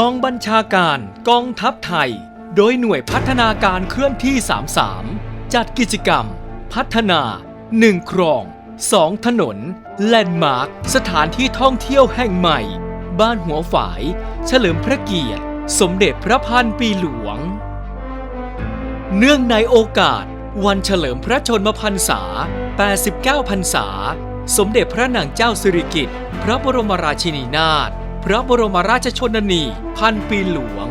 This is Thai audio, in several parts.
กองบัญชาการกองทัพไทย โดยหน่วยพัฒนาการเคลื่อนที่ 33 จัดกิจกรรม พัฒนา 1 ครอง 2 ถนน แลนด์มาร์คสถานที่ท่องเที่ยวแห่งใหม่ บ้านหัวฝาย เฉลิมพระเกียรติ สมเด็จพระพันปีหลวง เนื่องในโอกาส วันเฉลิมพระชนมพรรษา 89 พรรษา สมเด็จพระนางเจ้าสิริกิติ์พระบรมราชินีนาถพระบรมราชชนนี พันปีหลวง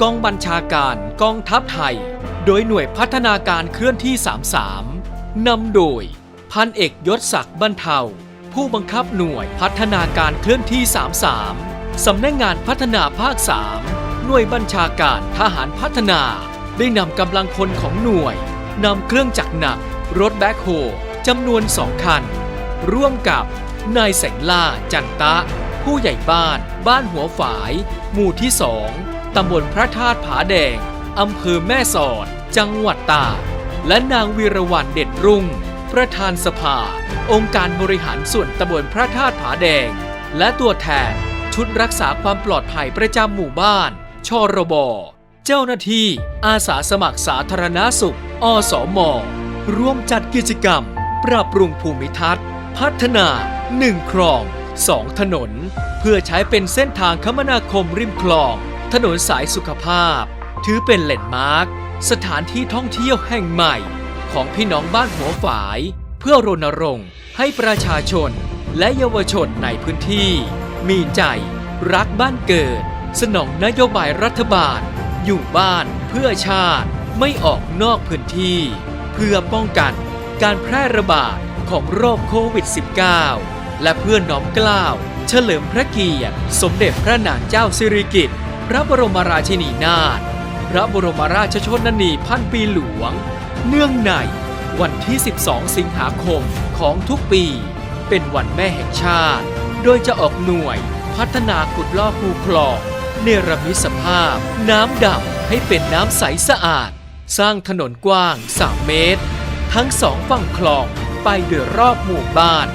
กองบัญชาการกองทัพไทย โดยหน่วยพัฒนาการเคลื่อนที่ 33 นำโดย พันเอกยศศักดิ์บรรเทา ผู้บังคับหน่วยพัฒนาการเคลื่อนที่ 33 สำนักงานพัฒนาภาค 3 หน่วยบัญชาการทหารพัฒนา ได้นำกำลังพลของหน่วยนำเครื่องจักรหนัก รถแบ็คโฮจำนวนสองคัน ร่วมกับนายแสงล่าจันตะ ผู้ใหญ่บ้าน บ้านหัวฝาย หมู่ที่สองตำบลพระธาตุผาแดง อำเภอแม่สอด จังหวัดตากและนางวีรวรรณเด็ดรุ่ง ประธานสภา องค์การบริหารส่วนตำบลพระธาตุผาแดง และตัวแทนชุดรักษาความปลอดภัยประจำหมู่บ้าน ชรบ เจ้าหน้าที่ อาสาสมัครสาธารณสุข อสม ร่วมจัดกิจกรรม ปรับปรุงภูมิทัศน์ พัฒนา1คลอง 2 ถนน เพื่อใช้เป็นเส้นทางคมนาคมริมคลอง ถนนสายสุขภาพ ถือเป็นแหล่นมาร์คสถานที่ท่องเที่ยวแห่งใหม่ ของพี่น้องบ้านหัวฝาย เพื่อรณรงค์ให้ประชาชน และเยาวชนในพื้นที่ มีใจ รักบ้านเกิด สนองนโยบายรัฐบาล อยู่บ้านเพื่อชาติไม่ออกนอกพื้นที่ เพื่อป้องกันการแพร่ระบาดของโรคโควิด -19 และเพื่อน้อมเกล้าวเฉลิมพระเกียรติ สมเด็จพระนางเจ้าสิริกิติ์พระบรมราชินีนาถพระบรมราชชนนีพันปีหลวง เนื่องในวันที่ 12 สิงหาคมของทุกปี เป็นวันแม่แห่งชาติ โดยจะออกหน่วยพัฒนาขุดลอกคูคลองเนรมิตสภาพ น้ำดำให้เป็นน้ำใสสะอาด สร้างถนนกว้าง 3 เมตร ทั้งสองฝั่งคลองไปโดยรอบหมู่บ้าน